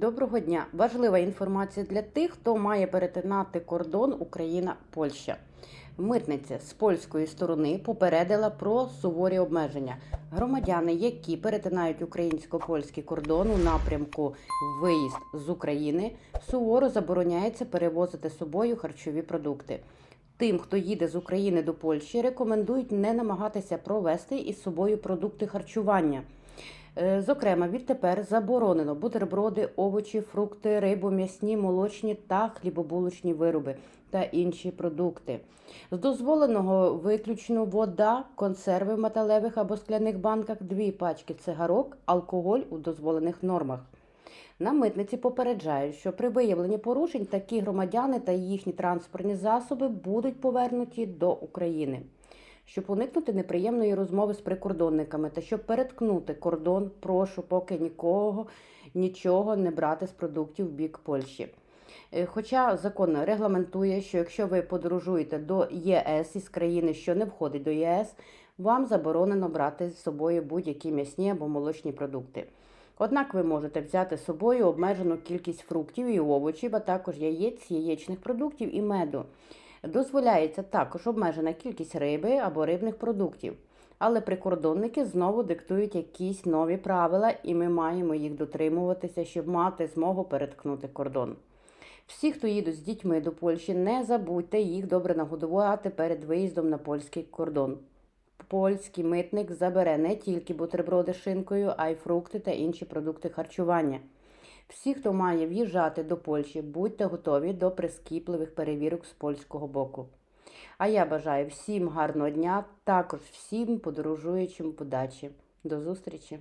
Доброго дня! Важлива інформація для тих, хто має перетинати кордон Україна-Польща. Митниця з польської сторони попередила про суворі обмеження. Громадяни, які перетинають українсько-польський кордон у напрямку виїзд з України, суворо забороняється перевозити з собою харчові продукти. Тим, хто їде з України до Польщі, рекомендують не намагатися провести із собою продукти харчування. Е, Зокрема, відтепер заборонено бутерброди, овочі, фрукти, рибу, м'ясні, молочні та хлібобулочні вироби та інші продукти. З дозволеного виключно вода, консерви в металевих або скляних банках, дві пачки цигарок, алкоголь у дозволених нормах. На митниці попереджають, що при виявленні порушень такі громадяни та їхні транспортні засоби будуть повернуті до України. Щоб уникнути неприємної розмови з прикордонниками та щоб переткнути кордон, прошу поки нікого нічого не брати з продуктів в бік Польщі. Е, Хоча закон регламентує, що якщо ви подорожуєте до ЄС із країни, що не входить до ЄС, вам заборонено брати з собою будь-які м'ясні або молочні продукти. Однак ви можете взяти з собою обмежену кількість фруктів і овочів, а також яєць, яєчних продуктів і меду. Дозволяється також обмежена кількість риби або рибних продуктів. Але прикордонники знову диктують якісь нові правила, і ми маємо їх дотримуватися, щоб мати змогу переткнути кордон. Всі, хто їдуть з дітьми до Польщі, не забудьте їх добре нагодувати перед виїздом на польський кордон. Польський митник забере не тільки бутерброди з шинкою, а й фрукти та інші продукти харчування. Всі, хто має в'їжджати до Польщі, будьте готові до прискіпливих перевірок з польського боку. А я бажаю всім гарного дня, також всім подорожуючим подачі. До зустрічі!